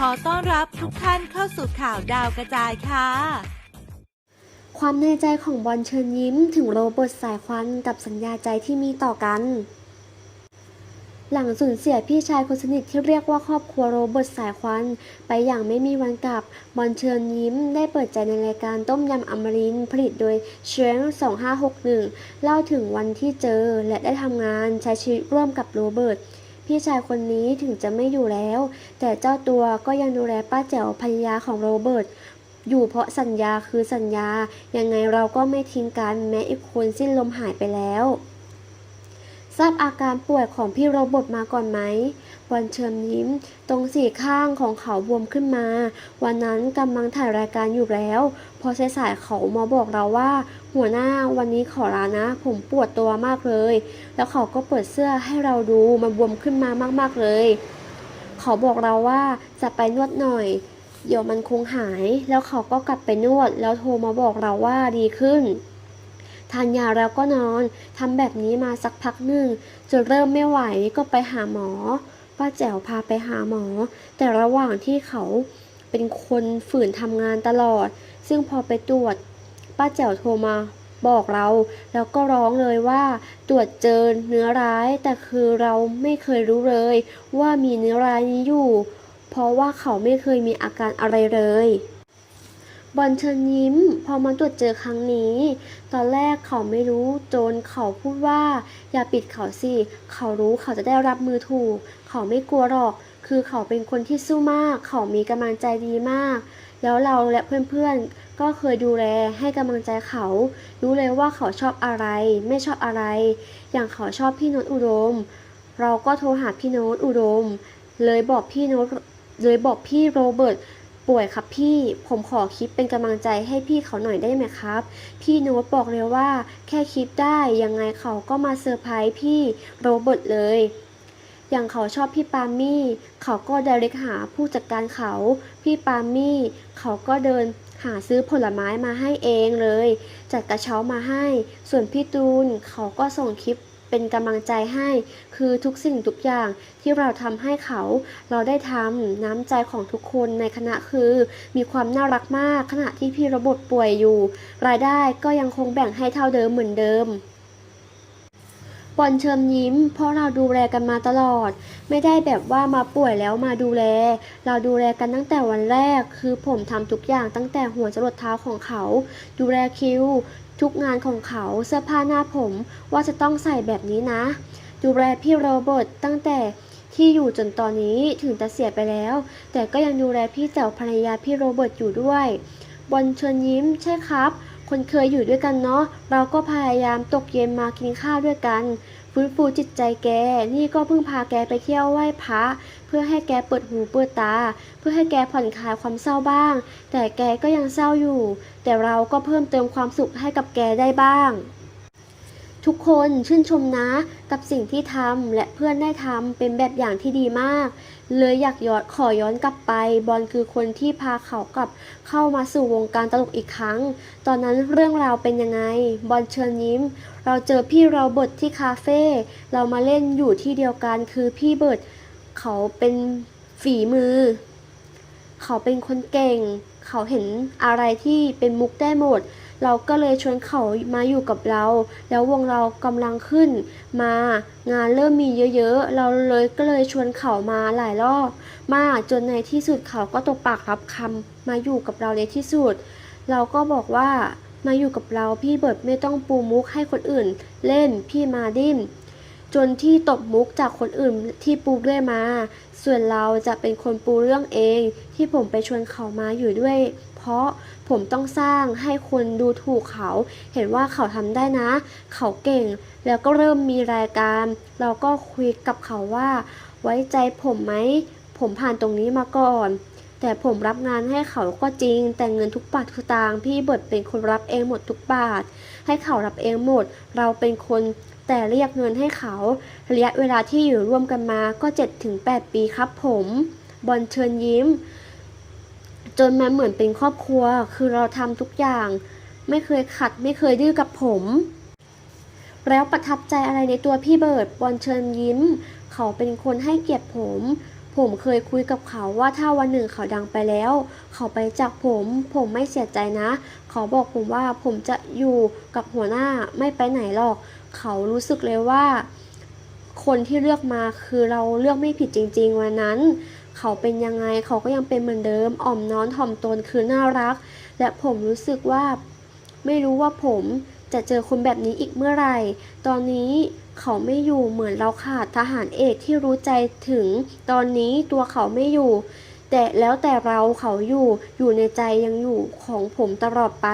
ขอต้อนรับทุกท่านเข้าสู่ข่าวดาวกระจายค่ะ ความในใจของบอลเชิญยิ้มถึงโรเบิร์ตสายควันกับสัญญาใจที่มีต่อกัน หลังสูญเสียพี่ชายคนสนิทที่เรียกว่าครอบครัวโรเบิร์ตสายควันไปอย่างไม่มีวันกลับ บอลเชิญยิ้มได้เปิดใจในรายการต้มยำอมรินผลิตโดยเชง2561 เล่าถึงวันที่เจอและได้ทำงานใช้ชีวิตร่วมกับโรเบิร์ต พี่ชายคนนี้ถึงจะไม่อยู่แล้ว แต่เจ้าตัวก็ยังดูแลป้าแจ๋วภรรยาของโรเบิร์ตอยู่เพราะสัญญาคือสัญญา ยังไงเราก็ไม่ทิ้งกันแม้อีกคนสิ้นลมหายไปแล้ว ทราบอาการป่วยของพี่โรเบิร์ตมาก่อนไหม บอลเชิญยิ้ม ตรงสี่ข้างของเขาบวมขึ้นมา วันนั้นกำลังถ่ายรายการอยู่แล้ว พอสายๆเขามาบอกเราว่า หัวหน้าวันนี้ขอลานะ ผมปวดตัวมากเลย แล้วเขาก็เปิดเสื้อให้เราดูมันบวมขึ้นมามากๆเลย เขาบอกเราว่าจะไปนวดหน่อยเดี๋ยวมันคงหาย แล้วเขาก็กลับไปนวด แล้วโทรมาบอกเราว่าดีขึ้น ทานยาแล้วก็นอน ทำแบบนี้มาสักพักหนึ่งจนเริ่มไม่ไหวก็ไปหาหมอ ป้าแจ๋วพาไปหาหมอ แต่ระหว่างที่เขาเป็นคนฝืนทำงานตลอด ซึ่งพอไปตรวจ ป้าแจ๋วโทรมาบอกเรา แล้วก็ร้องเลยว่าตรวจเจอเนื้อร้าย แต่คือเราไม่เคยรู้เลย ว่ามีเนื้อร้ายนี้อยู่ เพราะว่าเขาไม่เคยมีอาการอะไรเลย บอลเชิญยิ้ม พอมาตรวจเจอครั้งนี้ ตอนแรกเขาไม่รู้จนเขาพูดว่า อย่าปิดเขาสิ เขารู้เขาจะได้รับมือถูก เขาไม่กลัวหรอก คือเขาเป็นคนที่สู้มาก เขามีกำลังใจดีมาก แล้วเราและเพื่อนๆ ก็เคยดูแลให้กำลังใจเขา รู้เลยว่าเขาชอบอะไร ไม่ชอบอะไร อย่างเขาชอบพี่โน้ตอุดม เราก็โทรหาพี่โน้ตอุดม เลยบอกพี่โน้ตเลยบอกพี่โรเบิร์ต ป่วยครับพี่ ผมขอคลิปเป็นกำลังใจให้พี่เขาหน่อยได้ไหมครับ พี่โน้ตบอกเลยว่า แค่คลิปได้ยังไงเขาก็มาเซอร์ไพรส์พี่โรเบิร์ตเลย อย่างเขาชอบพี่ปามี่ เขาก็เดเรกหาผู้จัดการเขา พี่ปามี่ เขาก็เดินหาซื้อผลไม้มาให้เองเลย จัดกระเช้ามาให้ ส่วนพี่ตูนเขาก็ส่งคลิป เป็นกำลังใจให้ คือทุกสิ่งทุกอย่างที่เราทำให้เขาเราได้ทำน้ำใจของทุกคนในคณะคือ มีความน่ารักมากขณะที่พี่ระบบป่วยอยู่ รายได้ก็ยังคงแบ่งให้เท่าเดิมเหมือนเดิม บอลเชิญยิ้ม เพราะเราดูแลกันมาตลอด ไม่ได้แบบว่ามาป่วยแล้วมาดูแล เราดูแลกันตั้งแต่วันแรก คือผมทำทุกอย่างตั้งแต่หัวจรดเท้าของเขา ดูแลคิวทุกงานของเขาเสื้อผ้าหน้าผม ว่าจะต้องใส่แบบนี้นะ ดูแลพี่โรเบิร์ตตั้งแต่ที่อยู่จนตอนนี้ถึงจะเสียไปแล้ว แต่ก็ยังดูแลพี่แจ๋วภรรยาพี่โรเบิร์ตอยู่ด้วย บอลเชิญยิ้มใช่ครับ คนเคยอยู่ด้วยกันเนาะ เราก็พยายามตกเย็นมากินข้าวด้วยกัน ฟื้นฟูจิตใจแก นี่ก็เพิ่งพาแกไปเที่ยวไหว้พระ เพื่อให้แกเปิดหูเปิดตา เพื่อให้แกผ่อนคลายความเศร้าบ้าง แต่แกก็ยังเศร้าอยู่ แต่เราก็เพิ่มเติมความสุขให้กับแกได้บ้าง ทุกคนชื่นชมนะกับสิ่งที่ทำและเพื่อนได้ทำเป็นแบบอย่างที่ดีมาก เลยอยากย้อนขอย้อนกลับไป บอลคือคนที่พาเขากลับเข้ามาสู่วงการตลกอีกครั้ง ตอนนั้นเรื่องราวเป็นยังไง บอลเชิญยิ้ม เราเจอพี่เราเบิร์ตที่คาเฟ่เรามาเล่นอยู่ที่เดียวกันคือพี่เบิร์ตเขาเป็นฝีมือ เขาเป็นคนเก่ง เขาเห็นอะไรที่เป็นมุกได้หมด เราก็เลยชวนเขามาอยู่กับเรา แล้ววงเรากำลังขึ้น มางานเริ่มมีเยอะๆ เราเลยก็เลยชวนเขามาหลายรอบมากจนในที่สุดเขาก็ตกปากรับคำมาอยู่กับเราในที่สุด เราก็บอกว่ามาอยู่กับเราพี่เบิร์ดไม่ต้องปูมุกให้คนอื่น เล่นพี่มาดิ้นจนที่ตบมุกจากคนอื่นที่ปูเรื่อยมา ส่วนเราจะเป็นคนปูเรื่องเองที่ผมไปชวนเขามาอยู่ด้วย ราะผมต้องสร้างให้คนดูถูกเขา เห็นว่าเขาทำได้นะ เขาเก่ง แล้วก็เริ่มมีรายการ เราก็คุยกับเขาว่า ไว้ใจผมไหม ผมผ่านตรงนี้มาก่อน แต่ผมรับงานให้เขาก็จริง แต่เงินทุกบาททุกตางค์พี่เบิร์ดเป็นคนรับเองหมดทุกบาท ให้เขารับเองหมด เราเป็นคนแต่เรียกเงินให้เขาระยะเวลาที่อยู่ร่วมกันมาก็7ถึง8ปีครับผม บอลเชิญยิ้ม จนมันเหมือนเป็นครอบครัว คือเราทำทุกอย่าง ไม่เคยขัดไม่เคยดื้อกับผม แล้วประทับใจอะไรในตัวพี่เบิร์ดบอลเชิญยิ้ม เขาเป็นคนให้เกียรติผมผผมเคยคุยกับเขาว่าถ้าวันหนึ่งเขาดังไปแล้ว เขาไปจากผม ผมไม่เสียใจนะ เขาบอกผมว่าผมจะอยู่กับหัวหน้าไม่ไปไหนหรอก เขารู้สึกเลยว่า คนที่เลือกมาคือเราเลือกไม่ผิดจริง ๆ วันนั้น เขาเป็นยังไงเขาก็ยังเป็นเหมือนเดิม อ่อมน้อนถ่อมตนคือน่ารัก และผมรู้สึกว่า ไม่รู้ว่าผมจะเจอคนแบบนี้อีกเมื่อไหร่ ตอนนี้เขาไม่อยู่เหมือนเราขาดทหารเอกที่รู้ใจถึง ตอนนี้ตัวเขาไม่อยู่ แต่แล้วแต่เราเขาอยู่อยู่ในใจยังอยู่ของผมตลอดไป